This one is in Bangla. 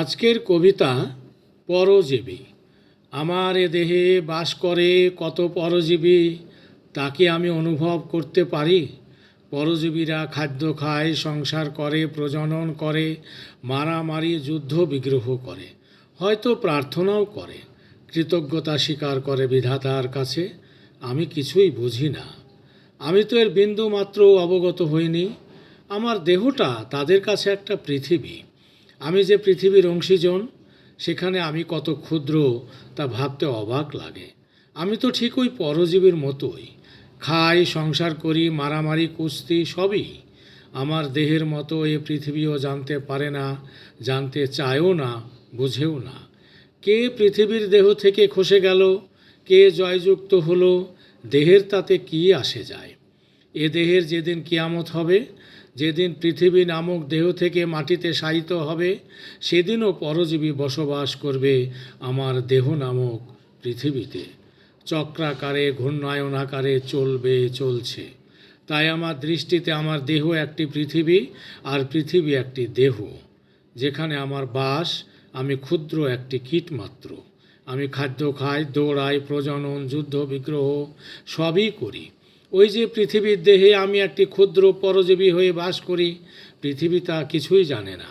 আজকের কবিতা পরজীবী। আমার এ দেহে বাস করে কত পরজীবী তাকে আমি অনুভব করতে পারি? পরজীবীরা খাদ্য খায়, সংসার করে, প্রজনন করে, মারামারি, যুদ্ধ বিগ্রহ করে। হয়তো প্রার্থনাও করে, কৃতজ্ঞতা স্বীকার করে বিধাতার কাছে, আমি কিছুই বুঝি না। আমি তো এর বিন্দু মাত্র অবগত হইনি। আমার দেহটা তাদের কাছে একটা পৃথিবী। আমি যে পৃথিবীর অংশীজন, সেখানে আমি কত ক্ষুদ্র তা ভাবতে অবাক লাগে। আমি তো ঠিক ওই পরজীবীর মতোই। খাই, সংসার করি, মারামারি, কুস্তি, সবই। আমার দেহের মতো এ পৃথিবীও জানতে পারে না, জানতে চায়ও না, বুঝেও না। কে পৃথিবীর দেহ থেকে খসে গেল? কে জয়যুক্ত হলো? দেহের তাতে কি আসে যায়? এ দেহের যেদিন কিয়ামত হবে যেদিন পৃথিবী নামক দেহ থেকে মাটিতে শায়িত হবে, সেদিনও পরজীবী বসবাস করবে আমার দেহ নামক পৃথিবীতে। চক্রাকারে ঘূর্ণায়ন আকারে চলবে, চলছে। তাই আমার দৃষ্টিতে আমার দেহ একটি পৃথিবী আর পৃথিবী একটি দেহ। যেখানে আমার বাস, আমি ক্ষুদ্র একটি কীট মাত্র আমি খাদ্য খাই, দৌড়াই, প্রজনন, যুদ্ধ, বিগ্রহ, সবই করি। ওই যে পৃথিবীর দেহে আমি একটি ক্ষুদ্র পরজীবী হয়ে বাস করি, পৃথিবী তা কিছুই জানে না।